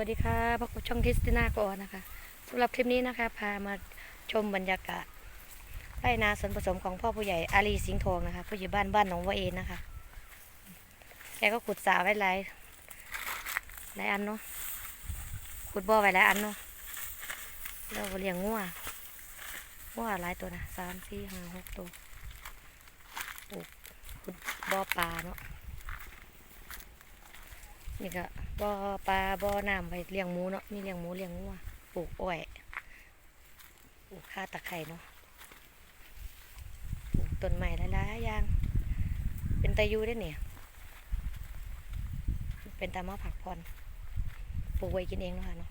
วัสดีค่ะพบกับช่องคริสติน่าก่อนนะคะสำหรับคลิปนี้นะคะ พามาชมบรรยากาศไร่นาสวนผสมของพ่อผู้ใหญ่อาลีสิงห์ทองนะคะ ผู้ใหญ่บ้านบ้านหนองวะเอนนะคะ แกก็ขุดสระไว้หลายหลายอันเนาะขุดบ่อไว้หลายอันเนาะแล้วก็เลี้ยงงัวงัวหลายตัวนะสามสี่ห้าหกตัวขุดบ่อปลาเนาะ นี่ก็บ่อปลาบ่อน้ำไปเลี้ยงหมูเนาะนี่เลี้ยงหมูเลี้ยงงัวปลูกอ้อยปลูกข้าตะไคร่เนาะปลูกต้นไม้หลายๆอย่าง เป็นตายูได้เนี่ยเป็นตามาผักพรปลูกไว้กินเองเนาะเนาะ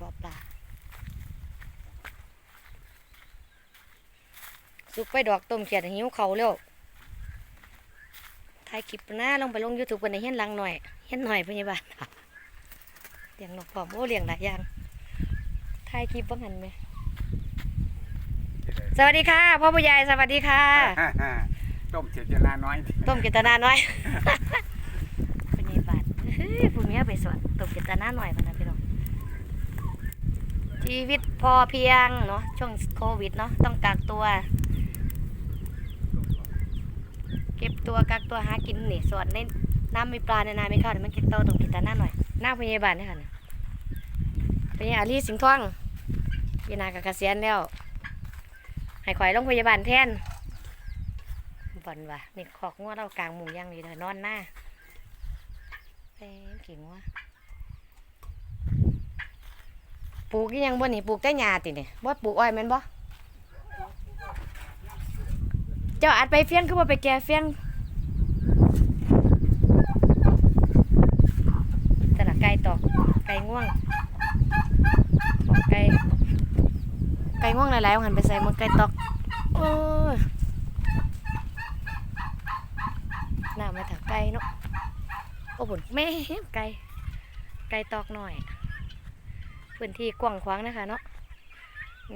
บ่อปลาสุกไปดอกต้มเขียดหิวเขาแล้วายคลิปหน้าลงไปลงยูทูบกันในเฮียนหลังหน่อยเห็นหน่อยพยาบาลเลี้ยงนกพร้อมโอ้เลี้ยงหลายอย่างถ่ายคลิปบ้างหันไหมสวัสดีค่ะพ่อผู้ใหญ่สวัสดีค่ะ ต้มเจตนาน้อย ต้มเกตนาน้อยพยาบาลเฮ้ยผู้เมียไปสวนต้มเกตนาหน่อยพะนะพี่น้องชีวิตพอเพียงเนาะช่วงโควิดเนาะต้องกักตัว เก็บตัวกักตัวหากินนี่ส่วนในน้ำมีปลาในนาไม่เข้าเดี๋ยวมันกินโตตรงกินตาหน้าหน่อยหน้าพยาบาลนี่ค่ะพยาอาลีสิงห์ทองยีนากับเกษียณแล้วให้ข่อยลงพยาบาลแทนบ่นว่ะนี่ขอกงัวเรากลางหมุงย่างดีเถอะนอนหน้าเอ้ยกี่งัวปลูกยังบ่นี่ปลูกแต่หญ้าติเนี่ยบ่ปลูกอ้อยแม่นบ่เจ้าอัดไปเฟี้ยงคือบ่ไปแก่เฟี้ยงแต่ละไก่ตอกไก่ง่วงไก่ไก่ง่วงหลายๆหันไปใส่มันไก่ตอกโอ้ยน้ำมาถักไก่เนาะโอ้บุญแม่ไก่ไก่ตอกหน่อยพื้นที่กว้างขวางนะคะเนาะ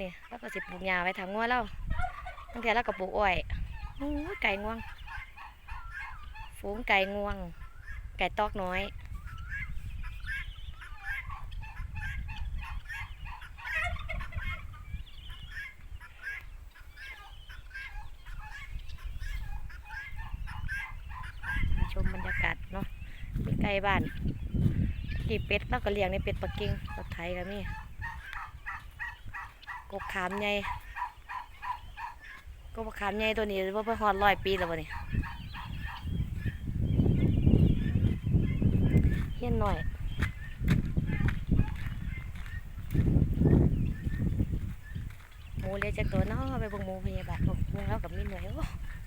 นี่แล้วก็สิปลูกหญ้าไว้ทางงัวเราตั้งแต่แล้วก็ปลูกอ้อย โอ้ไก่ง่วง ฝูงไก่ง่วง ไก่ตอกน้อย ชมบรรยากาศเนาะมีไก่บ้านกี่เป็ดแล้วก็เลี้ยงในเป็ดปักกิ่งรถไทยก็มีกบขามใหญ่ กบขามใหญ่ตัวนี้ว่าเพิ่งฮอดร้อยปีแล้ววะนี่เฮี้ยนหน่อยหมูเลี้ยงจากตัวนาะไปเบงหมูพยาบาลบอกหมูแล้วกับมีหน่วยโอ้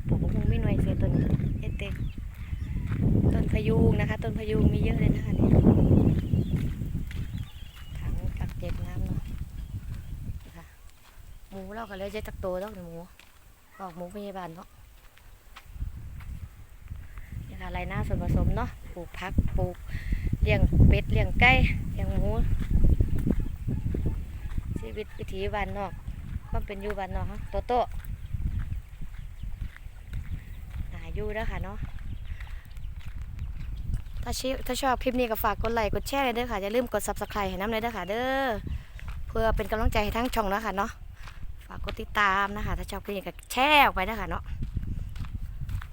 ปลูกบงหมูมีหน่วยเสียตัวนี้เอเต็มต้นพยูงนะคะ ต้นพยูงมีเยอะเลยนะคะเนี่ยถังกักเก็บน้ำเนาะนะคะหมูเราก็เลยจะจักโตแล้วหมู ออกหมูพยาบาลเนาะนี่ค่ะไรหน้าส่วนผสมเนาะปลูกพักปลูกเลี้ยงเป็ดเลี้ยงไก่เลี้ยงหมูชีวิตวิถีบ้านนอกความเป็นอยู่บ้านนอกฮะโตโตหาอยู่แล้วค่ะเนาะถ้าชิถ้าชอบคลิปนี้ก็ฝากกดไลค์กดแชร์เลยเด้อค่ะอย่าลืมกด subscribe ให้น้ำเลยเด้อค่ะเด้อเพื่อเป็นกำลังใจให้ทั้งช่องนะค่ะเนาะากกดติดตามนะคะ ถ้าชอบคลิปนี้ก็แชร์ออกไปนะคะเนาะ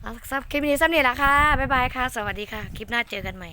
เอาสำหรับคลิปนี้ซ้ำนี่ละค่ะ บ๊ายบายค่ะ สวัสดีค่ะ คลิปหน้าเจอกันใหม่